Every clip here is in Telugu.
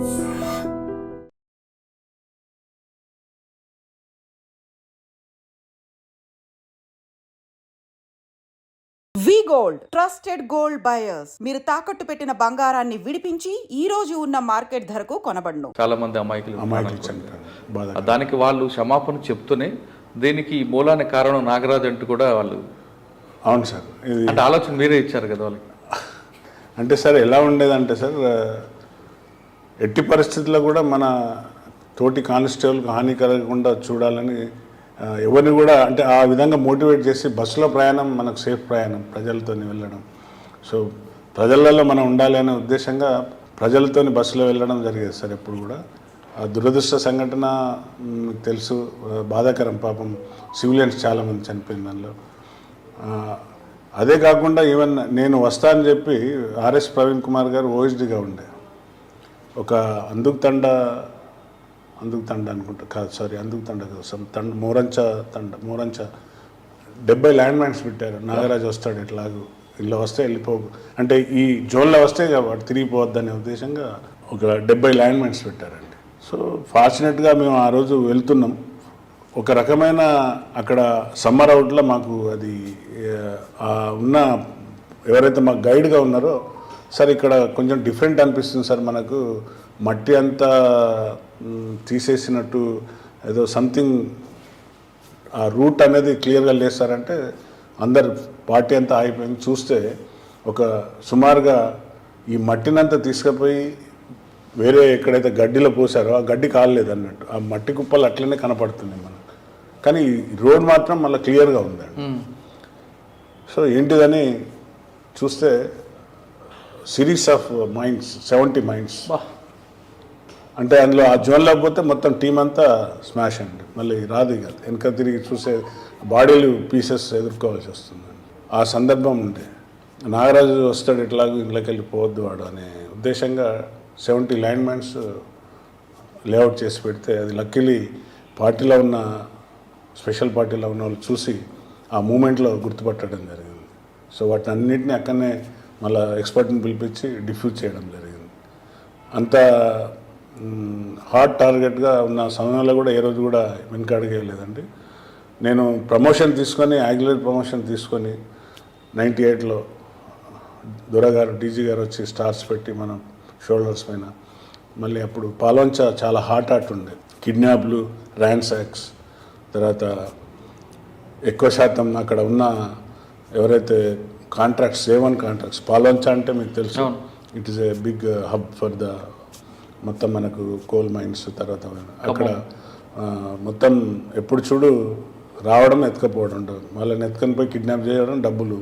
V gold trusted gold buyers. మీరు తాకట్టు పెట్టిన బంగారాన్ని విడిపించి ఈ రోజు ఉన్న మార్కెట్ ధరకు కొనబడును. చాలా మంది అమాయకులు. దానికి వాళ్ళు క్షమాపణ చెప్తూనే దీనికి ఈ మూలానికి కారణం నాగరాజు అంటూ కూడా వాళ్ళు అవును సార్. ఇది అంటే ఆలోచన మీరే ఇచ్చారు కదా వాళ్ళకి. అంటే సార్ ఎలా ఉండేదంటే సార్ ఎట్టి పరిస్థితుల్లో కూడా మన తోటి కానిస్టేబుల్కి హాని కలగకుండా చూడాలని ఎవరిని కూడా అంటే ఆ విధంగా మోటివేట్ చేసి బస్సులో ప్రయాణం మనకు సేఫ్ ప్రయాణం ప్రజలతో వెళ్ళడం. సో ప్రజలలో మనం ఉండాలి అనే ఉద్దేశంగా ప్రజలతోని బస్సులో వెళ్ళడం జరిగేది సార్ ఎప్పుడు కూడా. ఆ దురదృష్ట సంఘటన మీకు తెలుసు బాధాకరం పాపం సివిలియన్స్ చాలామంది చనిపోయిన దానిలో. అదే కాకుండా ఈవెన్ నేను వస్తా అని చెప్పి ఆర్ఎస్ ప్రవీణ్ కుమార్ గారు ఓఎస్డిగా ఉండే. ఒక అందుకు తండ అందుకు తండ అనుకుంటా. కాదు సారీ అందుకు తండ తండ మూరంచ తండ మూరంచ. డెబ్బై ల్యాండ్ మైన్స్ పెట్టారు. నాగరాజు వస్తాడు ఇట్లాగు ఇంట్లో వస్తే వెళ్ళిపో అంటే ఈ జోన్లో వస్తే ఇక వాడు తిరిగిపోవద్దనే ఉద్దేశంగా ఒక డెబ్బై ల్యాండ్ మైన్స్ పెట్టారండి సో ఫార్చునేట్గా మేము ఆ రోజు వెళ్తున్నాం. ఒక రకమైన అక్కడ సమ్మర్ అవుట్లో మాకు అది ఉన్న ఎవరైతే మాకు గైడ్గా ఉన్నారో సార్ ఇక్కడ కొంచెం డిఫరెంట్ అనిపిస్తుంది సార్ మనకు. మట్టి అంతా తీసేసినట్టు ఏదో సంథింగ్ ఆ రూట్ అనేది క్లియర్గా లేదు సార్. అంటే అందరు పార్టీ అంతా అయిపోయింది చూస్తే ఒక సుమారుగా ఈ మట్టినంతా తీసుకుపోయి వేరే ఎక్కడైతే గడ్డిలో పోసారో ఆ గడ్డి కాలేదు అన్నట్టు. ఆ మట్టి కుప్పలు అట్లనే కనపడుతుంది మనకు. కానీ రోడ్ మాత్రం మళ్ళీ క్లియర్గా ఉందండి. సో ఏంటిదని చూస్తే series of mines seventy mines. అంటే అందులో ఆ జోన్లో పోతే మొత్తం టీం అంతా స్మాష్ అండి మళ్ళీ రాదు ఇక. వెనక తిరిగి చూసే బాడీలు పీసెస్ ఎదుర్కోవాల్సి వస్తుంది. ఆ సందర్భం ఉండే నాగరాజు వస్తాడు ఎట్లాగో ఇంట్లోకి వెళ్ళి పోవద్దు వాడు అనే ఉద్దేశంగా సెవెంటీ ల్యాండ్ మైన్స్ లేఅవుట్ చేసి పెడితే అది లక్కీలీ పార్టీలో ఉన్న స్పెషల్ పార్టీలో ఉన్న వాళ్ళు చూసి ఆ మూమెంట్లో గుర్తుపట్టడం జరిగింది. సో వాటిని అన్నింటినీ అక్కడనే మళ్ళీ ఎక్స్పర్ట్ని పిలిపించి డిఫ్యూజ్ చేయడం జరిగింది. అంత హార్డ్ టార్గెట్గా ఉన్న సమయంలో కూడా ఏ రోజు కూడా వెనకాడగలేదండి నేను ప్రమోషన్ తీసుకొని యాగ్యులర్ ప్రమోషన్ తీసుకొని నైంటీ ఎయిట్లో దొరగారు డీజీ గారు వచ్చి స్టార్స్ పెట్టి మనం షోల్డర్స్ పైన మళ్ళీ అప్పుడు పాలోంచ చాలా హాట్ హాట్ ఉండే. కిడ్నాప్లు ర్యాన్సాక్స్ తర్వాత ఎక్కువ శాతం అక్కడ ఉన్న ఎవరైతే కాంట్రాక్ట్స్ సేవన్ కాంట్రాక్ట్స్ పాలంచ అంటే మీకు తెలుసు. It is a big hub for the మొత్తం మనకు కోల్ మైన్స్ తర్వాత అక్కడ మొత్తం ఎప్పుడు చూడు రావడం ఎత్తుకపోవడం ఉంటుంది వాళ్ళని ఎత్తుకొని పోయి కిడ్నాప్ చేయడం డబ్బులు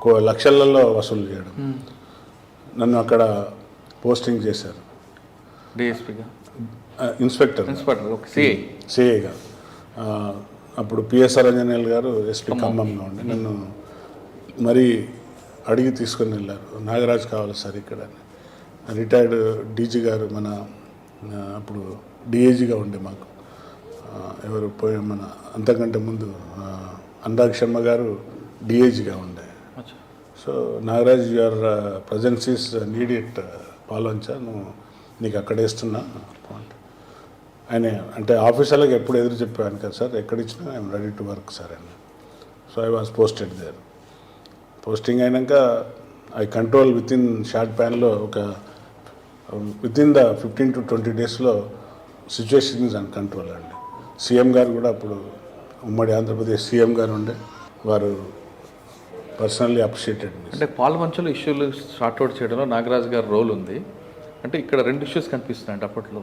కో- లక్షలలో వసూలు చేయడం. నన్ను అక్కడ పోస్టింగ్ చేశారు. ఇన్స్పెక్టర్ సిఐగా అప్పుడు పిఎస్ఆర్ అంజనేయులు గారు ఎస్పీ ఖమ్మంలో ఉండి. నన్ను మరి అడిగి తీసుకొని వెళ్ళారు. నాగరాజ్ కావాలి సార్ ఇక్కడ. రిటైర్డ్ డీజీ గారు మన అప్పుడు డిఏజీగా ఉండే మాకు. ఎవరు పోయి మన అంతకంటే ముందు అనురాగ్ శర్మ గారు డిఏజీగా ఉండే. So Nagaraj your presence is needed at Palvancha నువ్వు నీకు అక్కడ వేస్తున్నా పాయింట్ ఆయన అంటే ఆఫీసర్లకు ఎప్పుడు ఎదురు చెప్పాను కదా సార్. ఎక్కడ ఇచ్చినా I'm ready to work sir అని. So I was posted there. Posting అయినాక I control within short ప్యాన్లో ఒక within the fifteen to twenty డేస్లో సిచ్యువేషన్స్ అండ్ కంట్రోల్ అండి. సీఎం గారు కూడా అప్పుడు ఉమ్మడి ఆంధ్రప్రదేశ్ సీఎం గారు ఉండే వారు పర్సనల్లీ అప్రిషియేటెడ్ అంటే పాల్వంచలో ఇష్యూలు షార్ట్ అవుట్ చేయడంలో నాగరాజు గారి రోల్ ఉంది. అంటే ఇక్కడ రెండు ఇష్యూస్ కనిపిస్తున్నాయండి అప్పట్లో.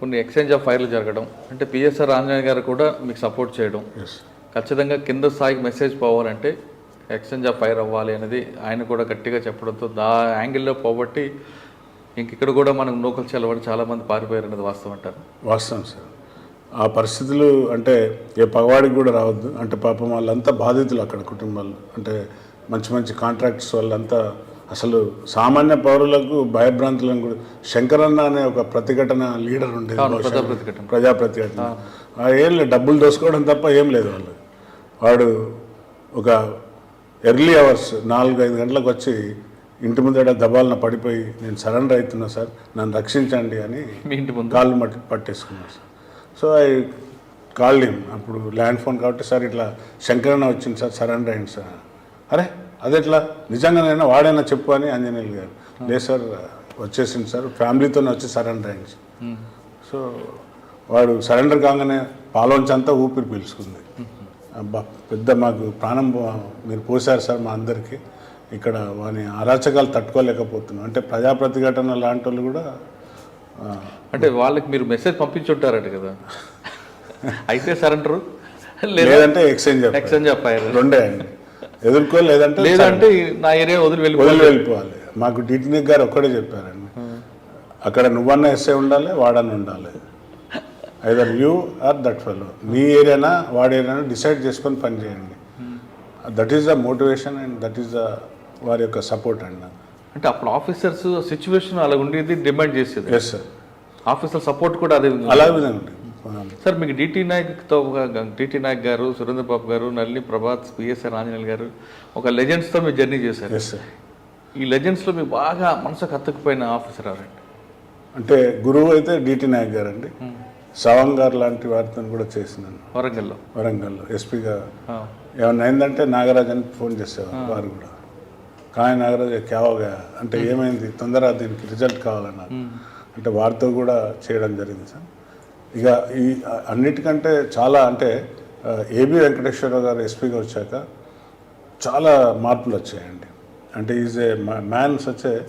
కొన్ని ఎక్స్చేంజ్ ఆఫ్ ఫైర్లు జరగడం అంటే పిఎస్ఆర్ ఆంజనేయ గారు కూడా మీకు సపోర్ట్ చేయడం. ఖచ్చితంగా కింద స్థాయికి మెసేజ్ పోవాలంటే ఎక్స్చేంజ్ ఆఫ్ ఫైర్ అవ్వాలి అనేది ఆయన కూడా గట్టిగా చెప్పడంతో దా యాంగిల్లో పోబట్టి ఇంక ఇక్కడ కూడా మనం నూకలు చల్లబడి చాలామంది పారిపోయారు అనేది వాస్తవం అంటారు. వాస్తవం సార్. ఆ పరిస్థితులు అంటే ఏ పగవాడికి కూడా రావద్దు. అంటే పాపం వాళ్ళంతా బాధితులు అక్కడ కుటుంబాలు. అంటే మంచి మంచి కాంట్రాక్ట్స్ వాళ్ళంతా అసలు సామాన్య పౌరులకు భయభ్రాంతులను కూడా శంకరన్న అనే ఒక ప్రతిఘటన లీడర్ ఉండేది. ప్రజా ప్రతిఘటన. ప్రజా ప్రతిఘటన ఆ ఏం లేదు డబ్బులు దోసుకోవడం తప్ప ఏం లేదు వాళ్ళు వాడు ఒక ఎర్లీ అవర్స్ నాలుగు ఐదు గంటలకు వచ్చి ఇంటి ముందర దబాలన పడిపోయి నేను సరెండర్ అవుతున్నా సార్ నన్ను రక్షించండి అని ఇంటి ముందు. కాళ్ళు మట్టి పట్టేసుకున్నాను sir. So I called him అప్పుడు ల్యాండ్ ఫోన్ కాబట్టి సార్ ఇట్లా శంకరన్న వచ్చింది సార్ సరెండర్ అయింది సార్. అరే అదెట్లా? నిజంగానైనా వాడైనా చెప్పు అని ఆంజనేయులు గారు. లేదు సార్ వచ్చేసింది సార్ ఫ్యామిలీతోనే వచ్చి సరెండర్ అయింది సార్. సో వాడు సరెండర్ కాగానే పాలోంచంతా ఊపిరి పీల్చుకుంది. పెద్ద మాకు ప్రాణం మీరు పోసారు సార్ మా అందరికీ. ఇక్కడ వాని అరాచకాలు తట్టుకోలేకపోతున్నాం. అంటే ప్రజా ప్రతిఘటన లాంటి వాళ్ళు కూడా అంటే వాళ్ళకి మీరు మెసేజ్ పంపించుంటారట కదా. అయితే సరెండర్? లేదా లేదంటే ఎక్స్చేంజ్ ఎక్స్చేంజ్ చెప్పారు రెండే అండి. ఎదుర్కో లేదంటే లేదంటే నా ఏరియా వదిలి వెళ్ళి వదిలి వెళ్ళిపోవాలి. మాకు డిటినిక్ గారు ఒక్కడే చెప్పారండి. అక్కడ నువ్వన్నా ఎస్ఏ ఉండాలి వాడన్నా ఉండాలి. Either you are that fellow నీ ఏరియానా వాడి ఏరియానా డిసైడ్ చేసుకొని పని చేయండి. That is the motivation and that is the వారి యొక్క సపోర్ట్ అండి. అంటే అప్పుడు ఆఫీసర్స్ సిచ్యువేషన్ అలా ఉండేది డిమాండ్ చేసేది. ఎస్ సార్ ఆఫీసర్ సపోర్ట్ కూడా అదే ఉంది. అలా విధంగా సార్ మీకు డిటి నాయక్తో డిటి నాయక్ గారు సురేంద్ర బాబు గారు నల్లి ప్రభాత్ పిఎస్ఆర్ ఆంజనేయులు గారు ఒక లెజెండ్స్తో మీరు జర్నీ చేశారు. ఎస్ సార్ ఈ లెజెండ్స్లో మీకు బాగా మనసుకు హత్తుకుపోయిన ఆఫీసర్ ఎవరండి? అంటే గురువు అయితే డిటి నాయక్ గారు అండి సవంగ్ గారు లాంటి వారితో కూడా చేసినాను. వరంగల్లో? వరంగల్లో. ఎస్పీగా. ఏమన్నా అయిందంటే నాగరాజ్ అని ఫోన్ చేసేవారు వారు కూడా. కాయ నాగరాజ్ క్యావగా. అంటే ఏమైంది? తొందరగా దీనికి రిజల్ట్ కావాలన్నారు. అంటే వారితో కూడా చేయడం జరిగింది సార్. ఇక ఈ అన్నిటికంటే చాలా అంటే ఏబి వెంకటేశ్వరరావు గారు ఎస్పీగా వచ్చాక చాలా మార్పులు వచ్చాయండి. అంటే ఈజ్ ఏ మ్యాన్స్ వచ్చే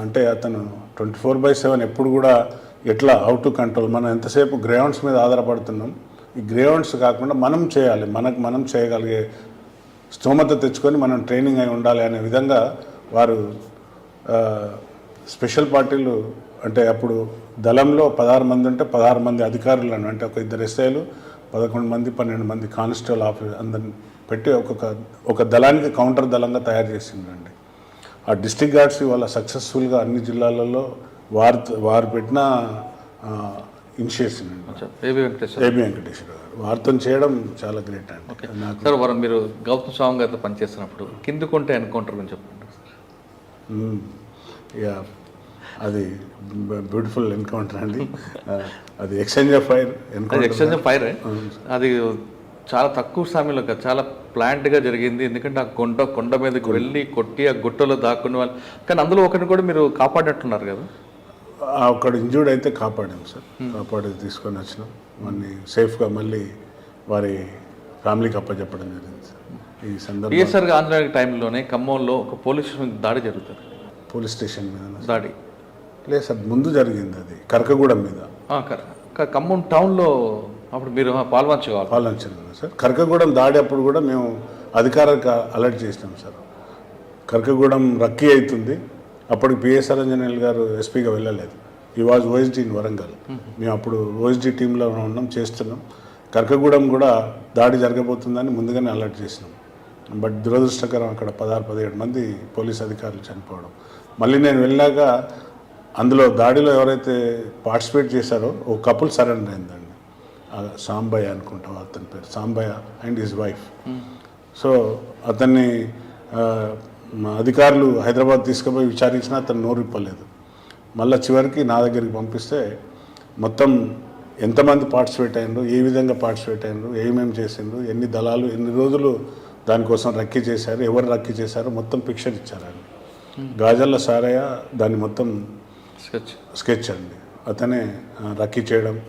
అంటే అతను ట్వంటీ ఫోర్ బై సెవెన్ ఎప్పుడు కూడా ఎట్లా హౌ టు కంట్రోల్ మనం ఎంతసేపు గ్రౌండ్స్ మీద ఆధారపడుతున్నాం? ఈ గ్రౌండ్స్ కాకుండా మనం చేయాలి. మనకు మనం చేయగలిగే స్తోమత తెచ్చుకొని మనం ట్రైనింగ్ అయి ఉండాలి అనే విధంగా వారు స్పెషల్ పార్టీలు అంటే అప్పుడు దళంలో పదహారు మంది ఉంటే పదహారు మంది అధికారులను అంటే ఒక ఇద్దరు ఎస్ఐలు పదకొండు మంది పన్నెండు మంది కానిస్టేబుల్ ఆఫీసర్ అందరిని పెట్టి ఒక్కొక్క ఒక దళానికి కౌంటర్ దళంగా తయారు చేసిందండి. ఆ డిస్ట్రిక్ట్ గార్డ్స్ ఇవాళ సక్సెస్ఫుల్గా అన్ని జిల్లాలలో వారు వారు పెట్టిన initiation AB Venkateswara AB Venkateswara గారు. వారితో చేయడం చాలా గ్రేట్ అండి. సార్ వారు మీరు గౌతమ్ స్వామి గారితో పనిచేస్తున్నప్పుడు కిందకుంటే ఎన్కౌంటర్ గురించి చెప్పండి. యా అది బ్యూటిఫుల్ ఎన్కౌంటర్ అండి. అది exchange of fire encounter exchange fire అది చాలా తక్కువ సమయంలో చాలా planned గా జరిగింది. ఎందుకంటే ఆ కొండ కొండ మీదకి వెళ్ళి కొట్టి ఆ గుట్టలో దాక్కున్న వాళ్ళు కానీ అందులో ఒకరిని కూడా మీరు కాపాడినట్టున్నారు కదా? అక్కడ ఇంజూర్డ్ అయితే కాపాడాం సార్. కాపాడి తీసుకొని వచ్చినాం. వాడిని సేఫ్గా మళ్ళీ వారి ఫ్యామిలీకి అప్పచెప్పడం జరిగింది సార్. ఈ సందర్భంగా ఆంధ్ర టైంలోనే ఖమ్మంలో ఒక పోలీస్ స్టేషన్ దాడి జరుగుతుంది. పోలీస్ స్టేషన్ మీద దాడి. లేదు సార్ ముందు జరిగింది అది. కరకగూడెం మీద. ఖమ్మం టౌన్లో అప్పుడు మీరు పాల్పంచుకోవాలి పాలించాను సార్. కరకగూడెం దాడి అప్పుడు కూడా మేము అధికారులకు అలర్ట్ చేసినాం సార్. కరకగూడెం రక్కీ అవుతుంది. అప్పటికి పిఎస్ఆర్ అంజనేయులు గారు ఎస్పీగా వెళ్ళలేదు. ఈ వాజ్ ఓఎస్డీ ఇన్ వరంగల్ మేము అప్పుడు ఓఎస్డీ టీంలో ఉన్నాం చేస్తున్నాం. కరకగూడెం కూడా దాడి జరగబోతుందని ముందుగానే అలర్ట్ చేసినాం. బట్ దురదృష్టకరం అక్కడ పదహారు పదిహేడు మంది పోలీస్ అధికారులు చనిపోవడం. మళ్ళీ నేను వెళ్ళాక అందులో దాడిలో ఎవరైతే పార్టిసిపేట్ చేశారో ఓ కపుల్ సరెండర్ అయిందండి. సాంబయ్య అనుకుంటాం అతని పేరు. Sambaiah and his wife. So అతన్ని అధికారులు హైదరాబాద్ తీసుకుపోయి విచారించినా అతను నోరు ఇప్పలేదు మళ్ళీ చివరికి నా దగ్గరికి పంపిస్తే మొత్తం ఎంతమంది పార్టిసిపేట్ అయ్యారు ఏ విధంగా పార్టిసిపేట్ అయ్యారు ఏమేమి చేసిండ్రు ఎన్ని దళాలు ఎన్ని రోజులు దానికోసం రక్కీ చేశారు ఎవరు రక్కీ చేశారు మొత్తం పిక్చర్ ఇచ్చారండి గాజల్ల సారయ్య దాన్ని మొత్తం స్కెచ్ స్కెచ్ అండి. అతనే రక్కీ చేయడం.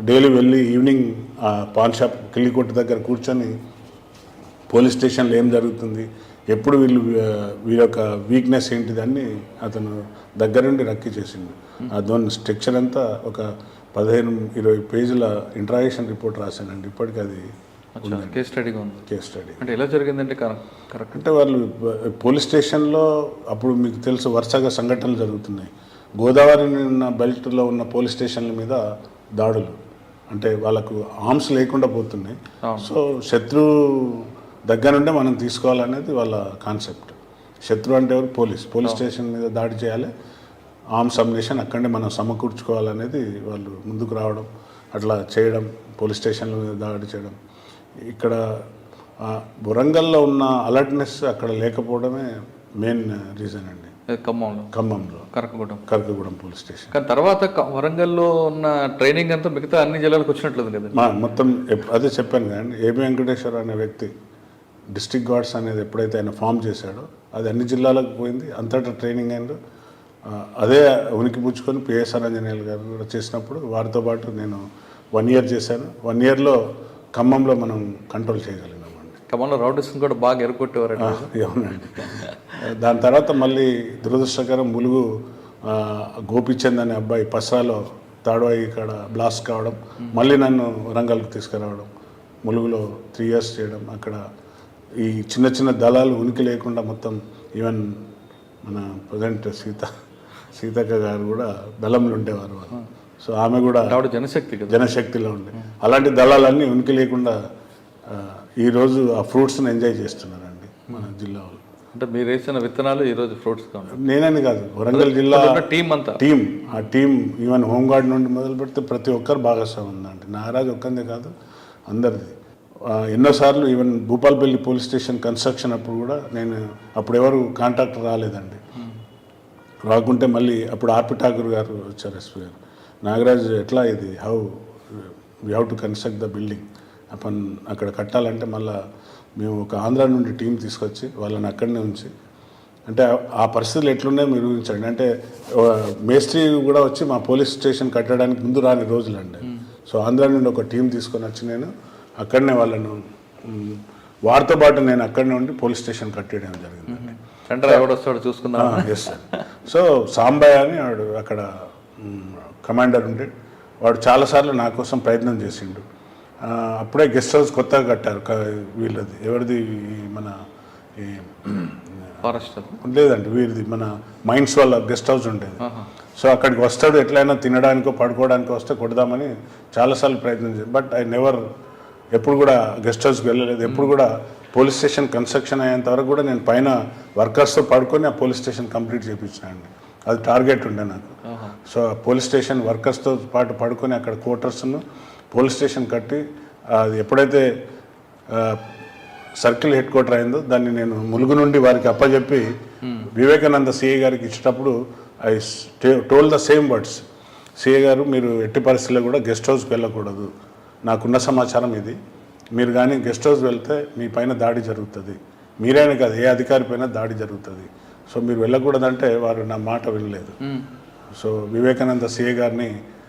డైలీ వెళ్ళి ఈవినింగ్ ఆ పాన్ షాప్ కిల్లి కొట్టు దగ్గర కూర్చొని పోలీస్ స్టేషన్లో ఏం జరుగుతుంది ఎప్పుడు వీళ్ళు వీళ్ళ యొక్క వీక్నెస్ అని అతను దగ్గరుండి రక్కీ చేసిండు. ఆ దాని స్ట్రక్చర్ అంతా ఒక పదిహేను ఇరవై పేజీల ఇంట్రాగేషన్ రిపోర్ట్ రాశానండి. ఇప్పటికీ అది కేస్ స్టడీగా ఉంది. కేస్ స్టడీ అంటే ఎలా జరిగిందంటే కరెక్ట్. అంటే వాళ్ళు పోలీస్ స్టేషన్లో అప్పుడు మీకు తెలుసు వరుసగా సంఘటనలు జరుగుతున్నాయి. గోదావరి ఉన్న బెల్ట్లో ఉన్న పోలీస్ స్టేషన్ల మీద దాడులు. అంటే వాళ్ళకు ఆర్మ్స్ లేకుండా పోతున్నాయి. సో శత్రు దగ్గర నుండే మనం తీసుకోవాలనేది వాళ్ళ కాన్సెప్ట్. శత్రు అంటే ఎవరు? పోలీస్. పోలీస్ స్టేషన్ మీద దాడి చేయాలి. ఆర్మ్స్ అమ్నేషన్ అక్కడే మనం సమకూర్చుకోవాలనేది వాళ్ళు ముందుకు రావడం అట్లా చేయడం పోలీస్ స్టేషన్ల మీద దాడి చేయడం. ఇక్కడ వరంగల్లో ఉన్న అలర్ట్నెస్ అక్కడ లేకపోవడమే మెయిన్ రీజన్ అండి. ఖమ్మంలో? ఖమ్మంలో. కరకగూడెం. Karakagudem police station. కానీ తర్వాత వరంగల్లో ఉన్న ట్రైనింగ్ అంతా మిగతా అన్ని జిల్లాలకు వచ్చినట్లేదు కదా మొత్తం అదే చెప్పాను కదండి. ఏబి వెంకటేశ్వర అనే వ్యక్తి డిస్ట్రిక్ట్ గార్డ్స్ అనేది ఎప్పుడైతే ఆయన ఫామ్ చేశాడో అది అన్ని జిల్లాలకు పోయింది. అంతటా ట్రైనింగ్ అయిందో. అదే ఉనికి పుచ్చుకొని పిఎస్ఆర్ ఆంజనేయులు గారు కూడా చేసినప్పుడు వారితో పాటు నేను వన్ ఇయర్ చేశాను. వన్ ఇయర్లో ఖమ్మంలో మనం కంట్రోల్ చేయగలిగినామండి ఖమ్మంలో రౌడీస్ కూడా బాగా ఎరగొట్టేవారు ఆ, అవునండి దాని తర్వాత మళ్ళీ దురదృష్టకరం ములుగు గోపిచంద్ అనే అబ్బాయి పసరాలో తాడవాయి ఇక్కడ బ్లాస్ట్ కావడం మళ్ళీ నన్ను వరంగల్కి తీసుకురావడం ములుగులో త్రీ ఇయర్స్ చేయడం అక్కడ ఈ చిన్న చిన్న దళాలు ఉనికి లేకుండా మొత్తం ఈవెన్ మన ప్రజెంట్ సీత సీతక్క గారు కూడా బెల్లంలో ఉండేవారు సో ఆమె కూడా జనశక్తి జనశక్తిలో ఉండే. అలాంటి దళాలన్నీ ఉనికి లేకుండా ఈరోజు ఆ ఫ్రూట్స్ని ఎంజాయ్ చేస్తున్నారండి మన జిల్లా వాళ్ళు. అంటే మీరు వేసిన విత్తనాలు ఈ రోజు ఫ్రూట్స్ నేనని కాదు వరంగల్ జిల్లా టీం అంతా. టీం ఆ టీం ఈవెన్ హోంగార్డ్ నుండి మొదలు పెడితే ప్రతి ఒక్కరు భాగస్వామి ఉందండి నాగరాజు ఒక్కందే కాదు అందరిది. ఎన్నోసార్లు even Bhupalpally police station construction అప్పుడు కూడా నేను అప్పుడు ఎవరు కాంట్రాక్టర్ రాలేదండి. రాకుంటే మళ్ళీ అప్పుడు ఆర్పి ఠాకూర్ గారు వచ్చారు ఎస్పీ గారు. నాగరాజ్ ఎట్లా ఇది? How we have to construct the building upon అక్కడ కట్టాలంటే మళ్ళా మేము ఒక ఆంధ్ర నుండి టీం తీసుకొచ్చి వాళ్ళని అక్కడనే ఉంచి అంటే ఆ- పరిస్థితులు ఎట్లున్నాయో మీరు ఊహించండి. అంటే మేస్త్రి కూడా వచ్చి మా పోలీస్ స్టేషన్ కట్టడానికి ముందు రాని రోజులండి. సో ఆంధ్ర నుండి ఒక టీం తీసుకొని వచ్చి నేను అక్కడనే వాళ్ళను వారితో పాటు నేను అక్కడనే ఉండి పోలీస్ స్టేషన్ కట్టేయడం జరిగింది. చూసుకుందాం. ఎస్ సార్ సో సాంబయ్య అని వాడు అక్కడ కమాండర్ ఉండే. వాడు చాలాసార్లు నా కోసం ప్రయత్నం చేసిండు. అప్పుడే గెస్ట్ హౌస్ కొత్తగా కట్టారు వీళ్ళది. ఎవరిది? మన ఈ ఫారెస్ట్ లేదండి వీరిది మన మైన్స్ వాళ్ళ గెస్ట్ హౌస్ ఉండేది. సో అక్కడికి వస్తాడు ఎట్లయినా తినడానికో పడుకోవడానికో వస్తే కొడదామని చాలాసార్లు ప్రయత్నం చేశాను బట్ ఐ నెవర్ ఎప్పుడు కూడా గెస్ట్ హౌస్కి వెళ్ళలేదు. ఎప్పుడు కూడా పోలీస్ స్టేషన్ కన్స్ట్రక్షన్ అయ్యేంత వరకు కూడా నేను పైన వర్కర్స్తో పడుకొని ఆ పోలీస్ స్టేషన్ కంప్లీట్ చేయించానండి అది టార్గెట్ ఉండే నాకు. సో పోలీస్ స్టేషన్ వర్కర్స్తో పాటు పడుకొని అక్కడ క్వార్టర్స్ను పోలీస్ స్టేషన్ కట్టి అది ఎప్పుడైతే సర్కిల్ హెడ్ క్వార్టర్ అయిందో దాన్ని నేను ములుగు నుండి వారికి అప్పచెప్పి వివేకానంద సిఐ గారికి ఇచ్చేటప్పుడు I told the same words. CI గారు మీరు ఎట్టి పరిస్థితుల్లో కూడా గెస్ట్ హౌస్కి వెళ్ళకూడదు. నాకున్న సమాచారం ఇది. మీరు కానీ గెస్ట్ హౌస్ వెళ్తే మీ పైన దాడి జరుగుతుంది. మీరైనా కాదు ఏ అధికారి పైన దాడి జరుగుతుంది. సో మీరు వెళ్ళకూడదంటే వారు నా మాట వినలేదు. సో వివేకానంద సిఐ గారిని